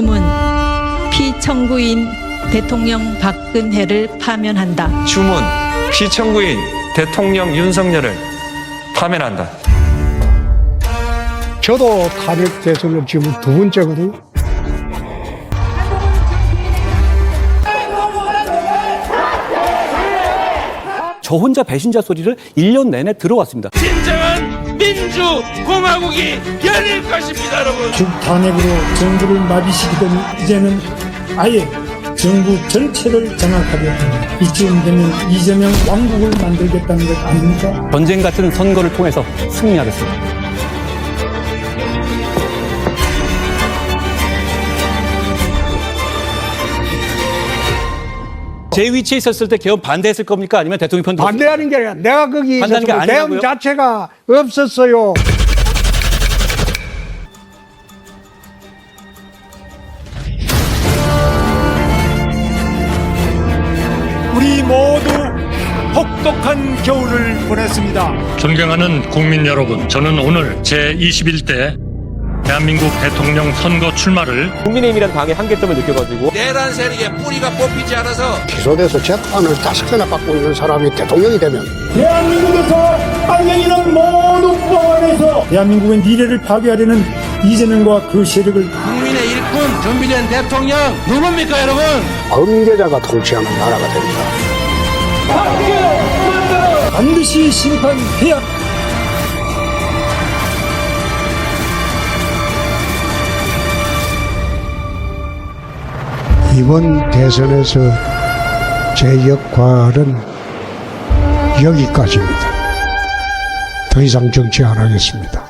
주문 피청구인 대통령 박근혜를 파면한다. 주문 피청구인 대통령 윤석열을 파면한다. 저도 탄핵 대선을 지금 두 번째거든요. 저 혼자 배신자 소리를 1년 내내 들어왔습니다. 진정한 민주공화국이 열릴 것입니다, 여러분. 탄핵으로 정부를 마비시키더니 이제는 아예 정부 전체를 장악하려 합니다. 이쯤 되면 이재명 왕국을 만들겠다는 것 아닙니까? 전쟁 같은 선거를 통해서 승리하겠습니다. 제 위치에 있었을 때 개헌 반대했을 겁니까? 아니면 대통령 편 들었을 반대하는 게 아니라 내가 거기 반대하는 게 있었으면 아니라고요? 대응 자체가 없었어요. 우리 모두 혹독한 겨울을 보냈습니다. 존경하는 국민 여러분, 저는 오늘 제21대 대한민국 대통령 선거 출마를 국민의힘이라는 당의 한계점을 느껴가지고 내란 세력의 뿌리가 뽑히지 않아서 기소돼서 재판을 다섯 개나 받고 있는 사람이 대통령이 되면 대한민국에서 빨갱이는 모두 뽑아내서 대한민국의 미래를 파괴하려는 이재명과 그 세력을 국민의 일꾼 준비된 대통령 누굽니까, 여러분? 범죄자가 통치하는 나라가 됩니다. 반드시 심판해야 이번 대선에서 제 역할은 여기까지입니다. 더 이상 정치 안 하겠습니다.